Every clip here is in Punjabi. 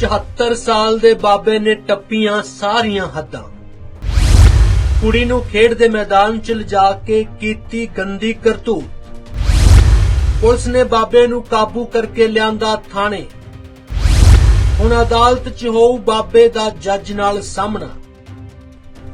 74 ਸਾਲ ਦੇ ਬਾਬੇ ਨੇ ਟੱਪੀਆਂ ਸਾਰੀਆਂ ਹੱਦਾਂ। ਕੁੜੀ ਨੂੰ ਖੇਡ ਦੇ ਮੈਦਾਨ 'ਚ ਲਿਜਾ ਕੇ ਕੀਤੀ ਗੰਦੀ ਕਰਤੂਤ। ਪੁਲਿਸ ਨੇ ਬਾਬੇ ਨੂੰ ਕਾਬੂ ਕਰਕੇ ਲਿਆਂਦਾ ਥਾਣੇ। ਹੁਣ ਅਦਾਲਤ 'ਚ ਹੋਊ ਬਾਬੇ ਦਾ ਜੱਜ ਨਾਲ ਸਾਹਮਣਾ।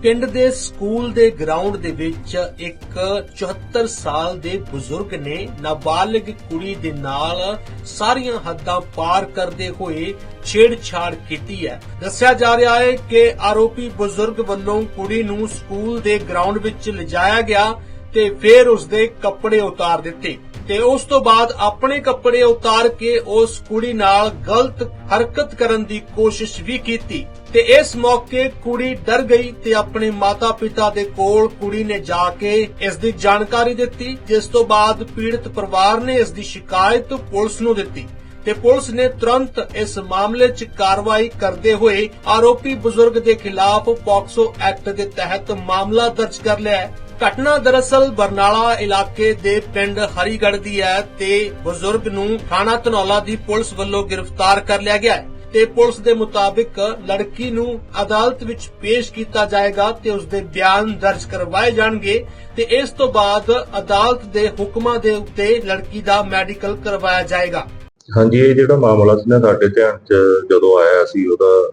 ਪਿੰਡ ਦੇ ਸਕੂਲ ਦੇ ਗਰਾਊਂਡ ਦੇ ਵਿੱਚ ਇੱਕ 74 ਸਾਲ ਦੇ ਬਜ਼ੁਰਗ ਨੇ ਨਾਬਾਲਗ ਕੁੜੀ ਦੇ ਨਾਲ ਸਾਰੀਆਂ ਹੱਦਾਂ ਪਾਰ ਕਰਦੇ ਹੋਏ ਛੇੜਛਾੜ ਕੀਤੀ ਹੈ। ਦੱਸਿਆ ਜਾ ਰਿਹਾ ਹੈ ਕਿ ਆਰੋਪੀ ਬਜ਼ੁਰਗ ਵੱਲੋਂ ਕੁੜੀ ਨੂੰ ਸਕੂਲ ਦੇ ਗਰਾਊਂਡ ਵਿੱਚ ਲਿਜਾਇਆ ਗਿਆ ਤੇ ਫਿਰ ਉਸ ਦੇ ਕੱਪੜੇ ਉਤਾਰ ਦਿੱਤੇ। ਤੇ ਉਸ ਤੋਂ ਬਾਅਦ ਆਪਣੇ ਕੱਪੜੇ ਉਤਾਰ ਕੇ ਉਸ ਕੁੜੀ ਨਾਲ ਗਲਤ ਹਰਕਤ ਕਰਨ ਦੀ ਕੋਸ਼ਿਸ਼ ਵੀ ਕੀਤੀ ਤੇ ਇਸ ਮੌਕੇ ਕੁੜੀ ਡਰ ਗਈ ਤੇ ਆਪਣੇ ਮਾਤਾ-ਪਿਤਾ ਦੇ ਕੋਲ ਕੁੜੀ ਨੇ ਜਾ ਕੇ ਇਸ ਦੀ ਜਾਣਕਾਰੀ ਦਿੱਤੀ, ਜਿਸ ਤੋਂ ਬਾਅਦ ਪੀੜਤ ਪਰਿਵਾਰ ਨੇ ਇਸ ਦੀ ਸ਼ਿਕਾਇਤ ਪੁਲਿਸ ਨੂੰ ਦਿੱਤੀ ਤੇ ਪੁਲਿਸ ਨੇ ਤੁਰੰਤ ਇਸ ਮਾਮਲੇ 'ਚ ਕਾਰਵਾਈ ਕਰਦੇ ਹੋਏ ਆਰੋਪੀ ਬਜ਼ੁਰਗ ਦੇ ਖਿਲਾਫ ਪੌਕਸੋ ਐਕਟ ਦੇ ਤਹਿਤ ਮਾਮਲਾ ਦਰਜ ਕਰ ਲਿਆ ਹੈ। ਘਟਨਾ ਦਰਅਸਲ ਬਰਨਾਲਾ ਇਲਾਕੇ ਦੇ ਪਿੰਡ ਹਰੀਗੜ੍ਹ ਦੀ ਹੈ ਤੇ ਬਜ਼ੁਰਗ ਨੂੰ ਥਾਣਾ ਧਨੌਲਾ ਦੀ ਪੁਲਿਸ ਵੱਲੋਂ ਗ੍ਰਿਫਤਾਰ ਕਰ ਲਿਆ ਗਿਆ ਹੈ ਤੇ ਪੁਲਿਸ ਦੇ ਮੁਤਾਬਿਕ ਲੜਕੀ ਨੂੰ ਅਦਾਲਤ ਵਿੱਚ ਪੇਸ਼ ਕੀਤਾ ਜਾਏਗਾ ਤੇ ਉਸ ਦੇ ਬਿਆਨ ਦਰਜ ਕਰਵਾਏ ਜਾਣਗੇ ਤੇ ਇਸ ਤੋਂ ਬਾਅਦ ਅਦਾਲਤ ਦੇ ਹੁਕਮਾਂ ਦੇ ਉੱਤੇ ਲੜਕੀ ਦਾ ਮੈਡੀਕਲ ਕਰਵਾਇਆ ਜਾਏਗਾ। ਹਾਂਜੀ, ਇਹ ਜਿਹੜਾ ਮਾਮਲਾ ਸੀ ਨਾ ਸਾਡੇ ਧਿਆਨ 'ਚ ਜਦੋਂ ਆਇਆ ਸੀ, ਉਹਦਾ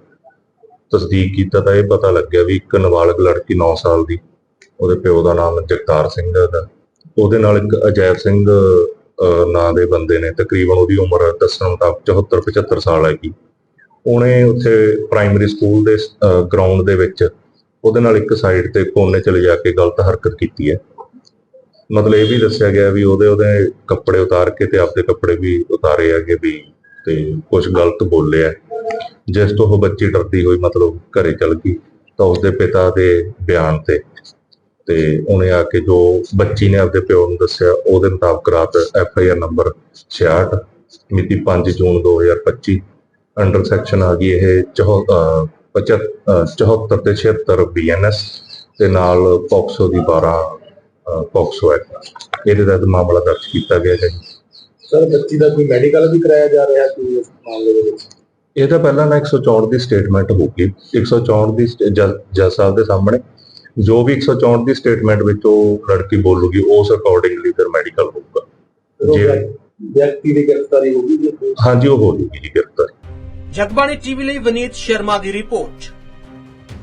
ਤਸਦੀਕ ਕੀਤਾ ਤਾਂ ਇਹ ਪਤਾ ਲੱਗਿਆ ਵੀ ਇੱਕ ਨਾਬਾਲਗ ਲੜਕੀ 9 ਸਾਲ ਦੀ। ਉਹਦੇ ਪਿਓ ਦਾ ਨਾਮ ਜਗਤਾਰ ਸਿੰਘ ਦਾ ਉਹਦੇ। ਨਾਲ ਇੱਕ ਅਜੈਬ ਸਿੰਘ ਅਹ, ਨਾਂ ਦੇ ਬੰਦੇ ਨੇ। ਤਕਰੀਬਨ ਉਹਦੀ ਉਮਰ ਦੱਸਣ ਮੁਤਾਬਕ 74 75 ਸਾਲ ਹੈਗੀ। ਉਹਨੇ ਉੱਥੇ ਪ੍ਰਾਇਮਰੀ ਸਕੂਲ ਦੇ ਗਰਾਊਂਡ ਦੇ ਵਿੱਚ ਉਹਦੇ ਨਾਲ ਇੱਕ ਸਾਈਡ ਤੇ ਕੋਨੇ ਚਲੇ ਜਾ ਕੇ ਗਲਤ ਹਰਕਤ ਕੀਤੀ ਹੈ। ਮਤਲਬ ਇਹ ਵੀ ਦੱਸਿਆ ਗਿਆ ਵੀ ਉਹਦੇ ਉਹਦੇ ਕੱਪੜੇ ਉਤਾਰ ਕੇ ਤੇ ਆਪਦੇ ਕੱਪੜੇ ਵੀ ਉਤਾਰੇ ਹੈਗੇ ਵੀ ਤੇ ਕੁਝ ਗਲਤ ਬੋਲਿਆ ਜਿਸ ਤੋਂ ਉਹ ਬੱਚੀ ਡਰਦੀ ਹੋਈ ਮਤਲਬ ਘਰੇ ਚਲ ਗਈ ਤਾਂ ਉਸਦੇ ਪਿਤਾ ਦੇ ਬਿਆਨ ਤੇ ਤੇ ਉਹਨੇ ਆ ਕੇ ਜੋ ਬੱਚੀ ਨੇ ਆਪਦੇ ਪਿਓ ਨੂੰ ਦੱਸਿਆ ਉਹਦੇ ਮੁਤਾਬਕ ਰਾਤ ਐਫ ਆਈ ਆਰ ਨੰਬਰ 66 ਮਿਤੀ 5 ਜੂਨ 2025 ਅੰਡਰ ਸੈਕਸ਼ਨ ਆ ਗਈ ਇਹ 74 ਤੇ 76 ਬੀਐਨਐਸ ਤੇ ਨਾਲ ਪੌਕਸੋ ਦੀ 12 ਅਹ, ਪੌਕਸੋ ਐਕਟ ਇਹਦੇ ਤਹਿਤ ਮਾਮਲਾ ਦਰਜ ਕੀਤਾ ਗਿਆ ਹੈ। ਸਰ ਬੱਚੀ ਦਾ ਕੋਈ ਮੈਡੀਕਲ ਵੀ ਕਰਾਇਆ ਜਾ ਰਿਹਾ ਸੀ ਇਸ ਮਾਮਲੇ ਦੇ ਵਿੱਚ? ਇਹ ਤਾਂ ਪਹਿਲਾਂ ਨਾ 164 ਦੀ ਸਟੇਟਮੈਂਟ ਹੋਊਗੀ 164 ਦੀ ਜੱਜ ਸਾਹਿਬ ਦੇ ਸਾਹਮਣੇ ਜੋ ਵੀ 164 ਦੀ ਸਟੇਟਮੈਂਟ ਵਿੱਚ ਉਹ ਲੜਕੀ ਬੋਲੂਗੀ ਉਸ ਅਕੋਰਡਿੰਗਲੀ ਫਿਰ ਮੈਡੀਕਲ ਹੋਊਗਾ। ਜੀ। ਵਿਅਕਤੀ ਦੀ ਗ੍ਰਿਫਤਾਰੀ ਹੋ ਗਈ ਜੀ? ਹਾਂਜੀ ਉਹ ਹੋ ਜੂਗੀ ਜੀ ਗ੍ਰਿਫਤਾਰੀ। ਜਗਬਾਣੀ ਟੀਵੀ ਲਈ ਵਨੀਤ ਸ਼ਰਮਾ ਦੀ ਰਿਪੋਰਟ।